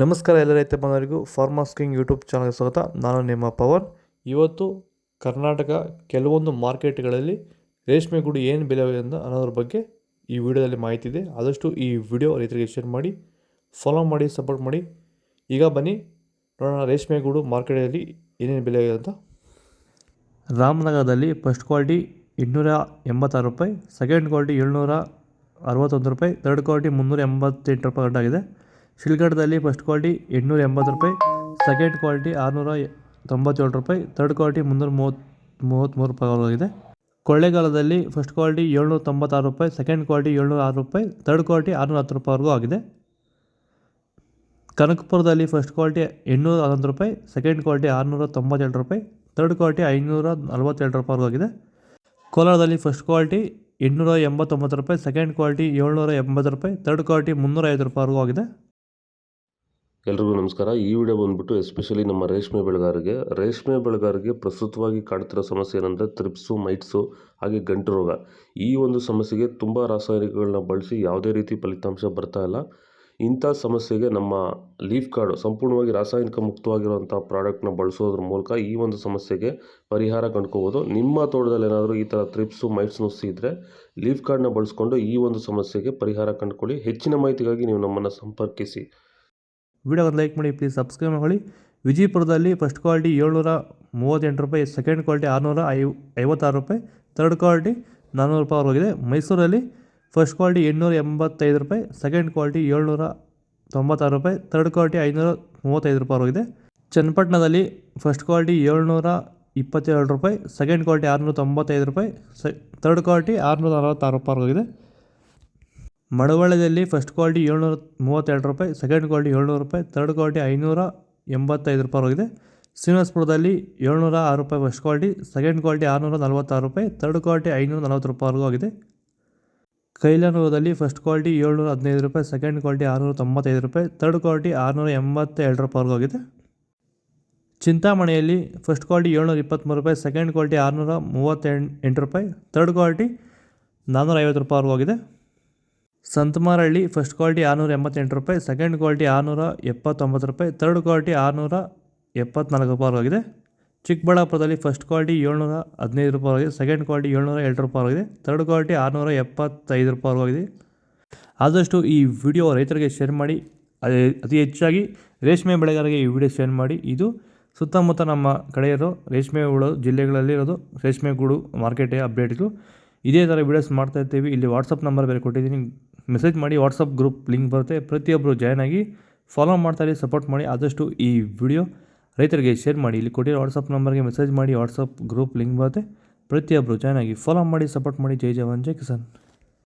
ನಮಸ್ಕಾರ ಎಲ್ಲ ರೈತ ಬಂದವರಿಗೂ ಫಾರ್ಮರ್ಸ್ ಕಿಂಗ್ ಯೂಟ್ಯೂಬ್ ಚಾನಲ್ಗೆ ಸ್ವಾಗತ. ನಾನು ನಿಮ್ಮ ಪವನ್. ಇವತ್ತು ಕರ್ನಾಟಕ ಕೆಲವೊಂದು ಮಾರ್ಕೆಟ್ಗಳಲ್ಲಿ ರೇಷ್ಮೆ ಗೂಡು ಏನು ಬೆಲೆ ಅಂತ ಅನ್ನೋದ್ರ ಬಗ್ಗೆ ಈ ವಿಡಿಯೋದಲ್ಲಿ ಮಾಹಿತಿ ಇದೆ. ಆದಷ್ಟು ಈ ವಿಡಿಯೋ ರೈತರಿಗೆ ಶೇರ್ ಮಾಡಿ ಫಾಲೋ ಮಾಡಿ ಸಪೋರ್ಟ್ ಮಾಡಿ. ಈಗ ಬನ್ನಿ, ನೋಡೋಣ ರೇಷ್ಮೆ ಗೂಡು ಮಾರ್ಕೆಟಲ್ಲಿ ಏನೇನು ಬೆಲೆ ಇದೆ ಅಂತ. ರಾಮನಗರದಲ್ಲಿ ಫಸ್ಟ್ ಕ್ವಾಲಿಟಿ ಇನ್ನೂರ ಎಂಬತ್ತಾರು ರೂಪಾಯಿ ಸೆಕೆಂಡ್ ಕ್ವಾಲಿಟಿ ಏಳ್ನೂರ ಅರವತ್ತೊಂದು ರೂಪಾಯಿ ಥರ್ಡ್ ಕ್ವಾಲಿಟಿ ಮುನ್ನೂರ ಎಂಬತ್ತೆಂಟು ರೂಪಾಯಿ ಗಂಟಾಗಿದೆ. ಶಿಲ್ಗಢದಲ್ಲಿ ಫಸ್ಟ್ ಕ್ವಾಲಿಟಿ ಎಂಟುನೂರ ಎಂಬತ್ತು ರೂಪಾಯಿ ಸೆಕೆಂಡ್ ಕ್ವಾಲಿಟಿ ಆರುನೂರ ತೊಂಬತ್ತೇಳು ರೂಪಾಯಿ ತರ್ಡ್ ಕ್ವಾಲಿಟಿ ಮುನ್ನೂರ ಮೂವತ್ತು, ಮೂವತ್ತ್ಮೂರು ರೂಪಾಯಿವರೆಗಿದೆ ಕೊಳ್ಳೇಗಾಲದಲ್ಲಿ ಫಸ್ಟ್ ಕ್ವಾಲಿಟಿ ಏಳ್ನೂರ ತೊಂಬತ್ತಾರು ರೂಪಾಯಿ ಸೆಕೆಂಡ್ ಕ್ವಾಲಿಟಿ ಏಳ್ನೂರ ಆರು ರೂಪಾಯಿ ತರ್ಡ್ ಕ್ವಾಲಿಟಿ ಆರುನೂರ ಹತ್ತು ರೂಪಾಯಿವರೆಗೂ ಆಗಿದೆ. ಕನಕಪುರದಲ್ಲಿ ಫಸ್ಟ್ ಕ್ವಾಲಿಟಿ ಎಂಟುನೂರ ಹನ್ನೊಂದು ರೂಪಾಯಿ ಸೆಕೆಂಡ್ ಕ್ವಾಲಿಟಿ ಆರುನೂರ ತೊಂಬತ್ತೆರಡು ರೂಪಾಯಿ ತರ್ಡ್ ಕ್ವಾಲಿಟಿ ಐನೂರ ನಲವತ್ತೆರಡು ರೂಪಾಯಿವರೆಗೂ ಆಗಿದೆ. ಕೋಲಾರದಲ್ಲಿ ಫಸ್ಟ್ ಕ್ವಾಲಿಟಿ ಎಂಟುನೂರ ಎಂಬತ್ತೊಂಬತ್ತು ರೂಪಾಯಿ ಸೆಕೆಂಡ್ ಕ್ವಾಲಿಟಿ ಏಳ್ನೂರ ಎಂಬತ್ತು ರೂಪಾಯಿ ತರ್ಡ್ ಕ್ವಾಲಿಟಿ ಮುನ್ನೂರ ಐದು ರೂಪಾಯಿವರೆಗೂ ಆಗಿದೆ. ಎಲ್ರಿಗೂ ನಮಸ್ಕಾರ. ಈ ವಿಡಿಯೋ ಬಂದ್ಬಿಟ್ಟು ಎಸ್ಪೆಷಲಿ ನಮ್ಮ ರೇಷ್ಮೆ ಬೆಳೆಗಾರರಿಗೆ. ರೇಷ್ಮೆ ಬೆಳೆಗಾರರಿಗೆ ಪ್ರಸ್ತುತವಾಗಿ ಕಾಡ್ತಿರೋ ಸಮಸ್ಯೆ ಏನಂದರೆ ತ್ರಿಪ್ಸು, ಮೈಟ್ಸು, ಹಾಗೆ ಗಂಟು ರೋಗ. ಈ ಒಂದು ಸಮಸ್ಯೆಗೆ ತುಂಬ ರಾಸಾಯನಿಕಗಳನ್ನ ಬಳಸಿ ಯಾವುದೇ ರೀತಿ ಫಲಿತಾಂಶ ಬರ್ತಾ ಇಲ್ಲ. ಇಂಥ ಸಮಸ್ಯೆಗೆ ನಮ್ಮ ಲೀಫ್ ಕಾರ್ಡು ಸಂಪೂರ್ಣವಾಗಿ ರಾಸಾಯನಿಕ ಮುಕ್ತವಾಗಿರುವಂಥ ಪ್ರಾಡಕ್ಟ್ನ ಬಳಸೋದ್ರ ಮೂಲಕ ಈ ಒಂದು ಸಮಸ್ಯೆಗೆ ಪರಿಹಾರ ಕಂಡ್ಕೋಬೋದು. ನಿಮ್ಮ ತೋಟದಲ್ಲಿ ಏನಾದರೂ ಈ ಥರ ತ್ರಿಪ್ಸು, ಮೈಟ್ಸ್ ನುಸಿ ಇದ್ದರೆ ಲೀಫ್ ಕಾರ್ಡ್ನ ಬಳಸ್ಕೊಂಡು ಈ ಒಂದು ಸಮಸ್ಯೆಗೆ ಪರಿಹಾರ ಕಂಡುಕೊಳ್ಳಿ. ಹೆಚ್ಚಿನ ಮಾಹಿತಿಗಾಗಿ ನೀವು ನಮ್ಮನ್ನು ಸಂಪರ್ಕಿಸಿ. ವಿಡಿಯೋ ಒಂದು ಲೈಕ್ ಮಾಡಿ ಪ್ಲೀಸ್ ಸಬ್ಸ್ಕ್ರೈಬ್ ಮಾಡಿ ವಿಜಯಪುರದಲ್ಲಿ ಫಸ್ಟ್ ಕ್ವಾಲಿಟಿ ಏಳ್ನೂರ ಮೂವತ್ತೆಂಟು ರೂಪಾಯಿ ಸೆಕೆಂಡ್ ಕ್ವಾಲಿಟಿ ಆರುನೂರ ಐ, ಐವತ್ತಾರು ರೂಪಾಯಿ ತರ್ಡ್ ಕ್ವಾಲಿಟಿ ನಾನ್ನೂರು ರೂಪಾಯಿ ಹೋಗಿದೆ. ಮೈಸೂರಲ್ಲಿ ಫಸ್ಟ್ ಕ್ವಾಲಿಟಿ ಎಂಟುನೂರ ಎಂಬತ್ತೈದು ರೂಪಾಯಿ ಸೆಕೆಂಡ್ ಕ್ವಾಲಿಟಿ ಏಳ್ನೂರ ತೊಂಬತ್ತಾರು ರೂಪಾಯಿ ತರ್ಡ್ ಕ್ವಾಲಿಟಿ ಐನೂರ ಮೂವತ್ತೈದು ರೂಪಾಯಿ ಹೋಗಿದೆ. ಚನ್ನಪಟ್ಟಣದಲ್ಲಿ ಫಸ್ಟ್ ಕ್ವಾಲಿಟಿ ಏಳ್ನೂರ ಇಪ್ಪತ್ತೇಳು ರೂಪಾಯಿ ಸೆಕೆಂಡ್ ಕ್ವಾಲಿಟಿ ಆರುನೂರ ತೊಂಬತ್ತೈದು ರೂಪಾಯಿ ಸೆ ತರ್ಡ್ ಕ್ವಾಲಿಟಿ ಆರುನೂರ ಅರವತ್ತಾರು ರೂಪಾಯಿ ಹೋಗಿದೆ. ಮಳವಳ್ಳಿಯಲ್ಲಿ ಫಸ್ಟ್ ಕ್ವಾಲಿಟಿ ಏಳ್ನೂರ ಮೂವತ್ತೆರಡು ರೂಪಾಯಿ ಸೆಕೆಂಡ್ ಕ್ವಾಲಿಟಿ ಏಳ್ನೂರು ರೂಪಾಯಿ ತರ್ಡ್ ಕ್ವಾಲಿಟಿ ಐನೂರ ಎಂಬತ್ತೈದು ರೂಪಾಯಿ ಹೋಗಿದೆ ಶ್ರೀನಿವಾಸಪುರದಲ್ಲಿ ಏಳ್ನೂರ ಆರು ರೂಪಾಯಿ ಫಸ್ಟ್ ಕ್ವಾಲಿಟಿ ಸೆಕೆಂಡ್ ಕ್ವಾಲಿಟಿ ಆರುನೂರ ನಲವತ್ತಾರು ರೂಪಾಯಿ ತರ್ಡ್ ಕ್ವಾಲಿಟಿ ಐನೂರ ನಲವತ್ತು ರೂಪಾಯಿವರೆಗೂ ಆಗಿದೆ. ಕೈಲಾನೂರದಲ್ಲಿ ಫಸ್ಟ್ ಕ್ವಾಲಿಟಿ ಏಳ್ನೂರ ಹದಿನೈದು ರೂಪಾಯಿ ಸೆಕೆಂಡ್ ಕ್ವಾಲಿಟಿ ಆರುನೂರ ತೊಂಬತ್ತೈದು ರೂಪಾಯಿ ತರ್ಡ್ ಕ್ವಾಲಿಟಿ ಆರುನೂರ ಎಂಬತ್ತೆರಡು ರೂಪಾಯಿವರೆಗೂ ಆಗಿದೆ. ಚಿಂತಾಮಣಿಯಲ್ಲಿ ಫಸ್ಟ್ ಕ್ವಾಲಿಟಿ ಏಳ್ನೂರ ಇಪ್ಪತ್ತ್ಮೂರು ರೂಪಾಯಿ ಸೆಕೆಂಡ್ ಕ್ವಾಲಿಟಿ ಆರುನೂರ ಮೂವತ್ತೆಂಟು ಎಂಟು ರೂಪಾಯಿ ತರ್ಡ್ ಕ್ವಾಲಿಟಿ ನಾನ್ನೂರ ಐವತ್ತು ರೂಪಾಯಿವರೆಗೂ ಆಗಿದೆ. ಸಂತಮಾರಹಳ್ಳಿ ಫಸ್ಟ್ ಕ್ವಾಲಿಟಿ ಆರುನೂರ ಎಂಬತ್ತೆಂಟು ರೂಪಾಯಿ ಸೆಕೆಂಡ್ ಕ್ವಾಲಿಟಿ ಆರುನೂರ ಎಪ್ಪತ್ತೊಂಬತ್ತು ರೂಪಾಯಿ ಥರ್ಡ್ ಕ್ವಾಲಿಟಿ ಆರುನೂರ ಎಪ್ಪತ್ನಾಲ್ಕು ರೂಪಾಯಿವರೆಗಿದೆ ಚಿಕ್ಕಬಳ್ಳಾಪುರದಲ್ಲಿ ಫಸ್ಟ್ ಕ್ವಾಲಿಟಿ ಏಳ್ನೂರ ಹದಿನೈದು ರೂಪಾಯಿವರೆಗಿದೆ ಸೆಕೆಂಡ್ ಕ್ವಾಲಿಟಿ ಏಳ್ನೂರ ಎರಡು ರೂಪಾಯಿವರೆಗಿದೆ ಥರ್ಡ್ ಕ್ವಾಲಿಟಿ ಆರುನೂರ ಎಪ್ಪತ್ತೈದು ರೂಪಾಯಿವರೆಗಿದೆ ಆದಷ್ಟು ಈ ವಿಡಿಯೋ ರೈತರಿಗೆ ಶೇರ್ ಮಾಡಿ ಅತಿ ಹೆಚ್ಚಾಗಿ ರೇಷ್ಮೆ ಬೆಳೆಗಾರರಿಗೆ ಈ ವಿಡಿಯೋ ಶೇರ್ ಮಾಡಿ. ಇದು ಸುತ್ತಮುತ್ತ ನಮ್ಮ ಕಡೆ ರೇಷ್ಮೆ ಹುಳು ಜಿಲ್ಲೆಗಳಲ್ಲಿ ಇರೋದು ರೇಷ್ಮೆ ಗೂಡು ಮಾರ್ಕೆಟೇ ಅಪ್ಡೇಟ್ ಇದು ಇದೇ ಥರ ವಿಡಿಯೋಸ್ ಮಾಡ್ತಾ ಇರ್ತೀವಿ. ಇಲ್ಲಿ ವಾಟ್ಸಪ್ ನಂಬರ್ ಬೇರೆ ಕೊಟ್ಟಿದ್ದೀನಿ. ಮೆಸೇಜ್ ಮಾಡಿ, ವಾಟ್ಸಪ್ ಗ್ರೂಪ್ ಲಿಂಕ್ ಬರುತ್ತೆ. ಪ್ರತಿಯೊಬ್ಬರು ಜಾಯ್ನ್ ಆಗಿ ಫಾಲೋ ಮಾಡ್ತಾರೆ ಸಪೋರ್ಟ್ ಮಾಡಿ. ಆದಷ್ಟು ಈ ವಿಡಿಯೋ ರೈತರಿಗೆ ಶೇರ್ ಮಾಡಿ. ಇಲ್ಲಿ ಕೊಟ್ಟಿರೋ ವಾಟ್ಸಪ್ ನಂಬರ್ಗೆ ಮೆಸೇಜ್ ಮಾಡಿ, ವಾಟ್ಸಪ್ ಗ್ರೂಪ್ ಲಿಂಕ್ ಬರುತ್ತೆ. ಪ್ರತಿಯೊಬ್ಬರು ಜಾಯ್ನ್ ಆಗಿ ಫಾಲೋ ಮಾಡಿ ಸಪೋರ್ಟ್ ಮಾಡಿ. ಜೈ ಜವಾನ್, ಜೈ ಕಿಸಾನ್.